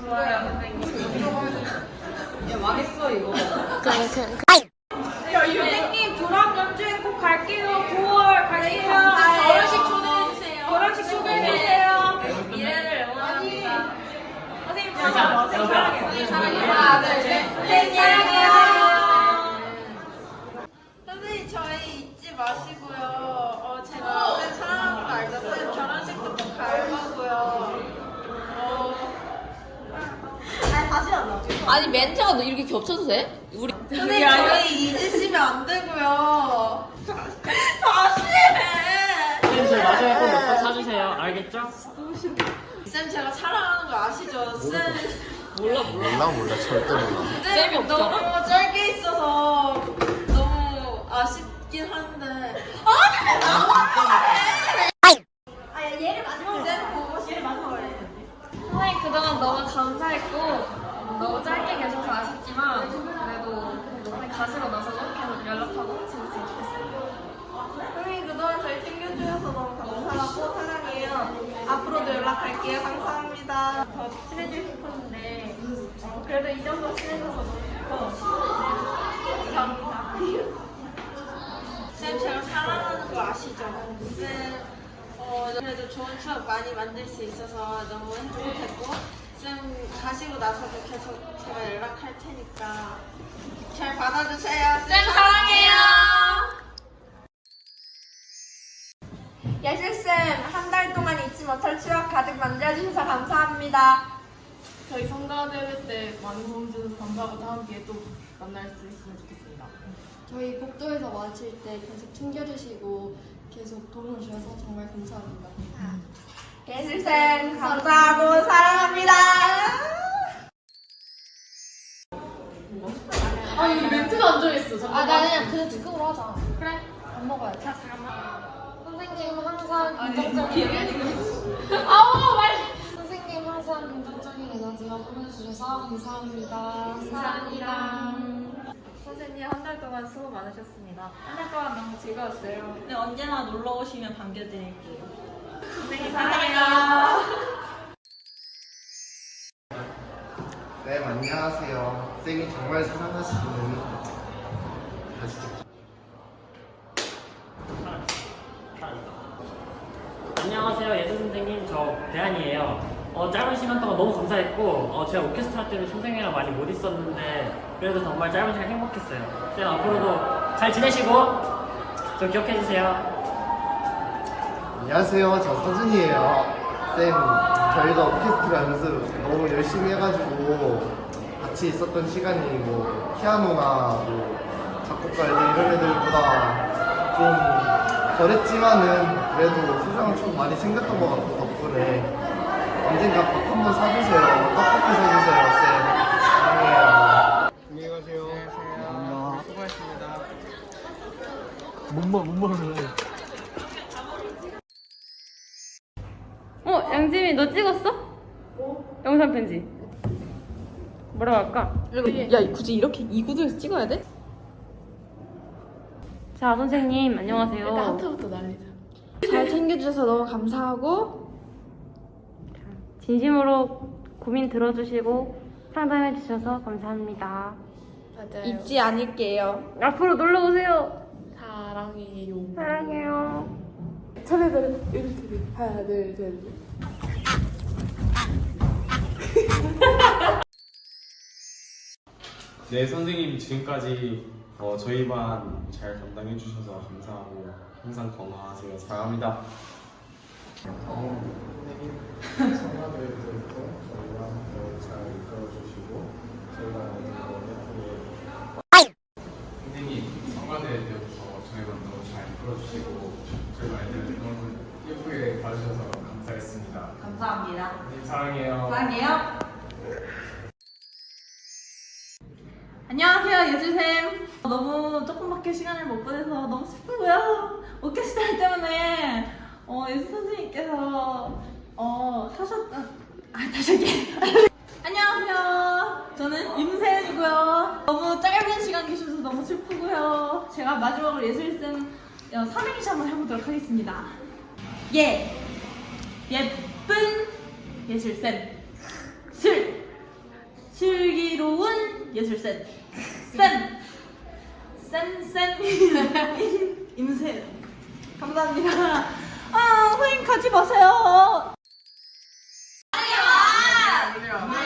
좋아요, 선생님. 야 망했어 이거. 선생님, 졸업 연주회 꼭 갈게요. 9월 갈게요. 결혼식 초대해주세요. 결혼식 초대해주세요. 미래를 응원합니다. 선생님, 사랑해요. 선생님, 사랑해요. 선생님, 사랑해요. 하나, 둘, 셋. 선생님, 사랑해요. 선생님 저희 잊지 마시고요. 어, 제가 쌤 사랑하는 거 알죠? 쌤 결혼식도 꼭갈 거고요. 어, 아니 멘트가 너 이렇게 겹쳐도 돼? 우리 선생님 저희 잊으시면 안 되고요. 다시 해. 쌤, 저희 마지막에 꼭 먹고 사주세요. 알겠죠? 쌤 제가 사랑하는 거 아시죠? 쌤 몰라 몰라. 몰라 몰라 절대 몰라. 없잖아. 너무 짧게 있어서 너무 아쉽긴 한데. 아니 나와요. 아 얘를 마지막으로 쌤 보고 싶어요. 선생님, 그동안 너무 감사했고, 너무 짧게 계셔서 아쉽지만, 그래도 선생님 가시고 나서도 계속 연락하고 지냈으면 좋겠어요. 선생님 그동안 저희 챙겨주셔서 너무 감사하고 사랑해요. 앞으로도 연락할게요. 감사합니다. 더 친해지고 싶었는데 어, 그래도 이 정도 친해져서 너무 좋고 감사합니다. 쌤 제가 사랑하는 거 아시죠? 쌤 어, 그래도 좋은 추억 많이 만들 수 있어서 너무 행복했고 쌤 가시고 나서도 계속 제가 연락할 테니까 잘 받아주세요. 쌤 사랑해요. 예슬쌤 한 달 동안 잊지 못할 추억 가득 만들어주셔서 감사합니다. 저희 성가대회 때 많은 도움 주셔서 감사하고 다음 기회에 또 만날 수 있으면 좋겠습니다. 저희 복도에서 마칠 때 계속 챙겨주시고 계속 도움을 주셔서 정말 감사합니다. 예슬쌤 감사하고 사랑합니다. 아 이거 멘트가 안 정했어. 아, 나 그냥 그냥 즉흥으로 하자. 그래. 밥 먹어야 돼. 자 잠깐만. 선생님 항상 긍정적인 비밀이네. 아우 말. 선생님 항상 긍정적인 에너지가 보내 주셔서 감사합니다. 감사합니다. 선생님 한 달 동안 수고 많으셨습니다. 한 달 동안 너무 즐거웠어요. 네 언제나 놀러 오시면 반겨드릴게요. 선생님 사랑해요. 쌤 안녕하세요. 쌤이 정말 사랑하시는 다시 찍자. 안녕하세요. 예술 선생님. 저 대한이에요. 어, 짧은 시간 동안 너무 감사했고, 어, 제가 오케스트라 때도 선생님이랑 많이 못 있었는데, 그래도 정말 짧은 시간 행복했어요. 쌤, 앞으로도 잘 지내시고, 저 기억해주세요. 안녕하세요. 저 서준이에요. 쌤 저희가 오케스트라 연습 너무 열심히 해가지고 같이 있었던 시간이 뭐 피아노나 뭐 작곡가 애들 이런 애들보다 좀 덜했지만은 그래도 소중한 추억 많이 생겼던 것 같고 덕분에 언젠가 밥 한 번 사주세요. 떡볶이 사주세요, 쌤. 사랑해요. 안녕히 가세요. 안녕. 수고하셨습니다. 어, 양지민 너 찍었어? 영상 편지. 뭐라고 할까? 야 굳이 이렇게 이 구도에서 찍어야 돼? 자, 선생님 안녕하세요. 하트부터 날리자. 잘 챙겨주셔서 너무 감사하고 진심으로 고민 들어주시고 상담해 주셔서 감사합니다. 맞아요. 잊지 않을게요. 앞으로 놀러 오세요. 사랑해요. 사랑해요. 차례대로 이렇게 돼. 하나 둘 셋. 네, 선생님 지금까지 어, 저희 반 잘 담당해 주셔서 감사하고 항상 건강하세요. 사랑합니다. 및 성화교육들도 저희와 함께 잘 이끌어주시고 저희가 모든 걸예쁘 선생님, 성화대에 대해서 저희가 너무 잘 이끌어주시고 저희 아이들 너무 예쁘게 봐주셔서 감사했습니다. 감사합니다. 선생님 사랑해요. 사랑해요. 안녕하세요 예술쌤 너무 조금밖에 시간을 못 보내서 너무 슬프고요 오케스트라 때문에 어, 예술 선생님께서 어, 타셨던 아 다시게. 안녕하세요. 저는 임세은이고요. 너무 짧은 시간 계셔서 너무 슬프고요. 제가 마지막으로 예술쌤 어, 삼행시 한번 해보도록 하겠습니다. 예. 예쁜 예술쌤. 슬 슬기로운 예술쌤. 쌤. 쌤쌤. 임세. 감사합니다. 아 선생님 가지 마세요 아니야.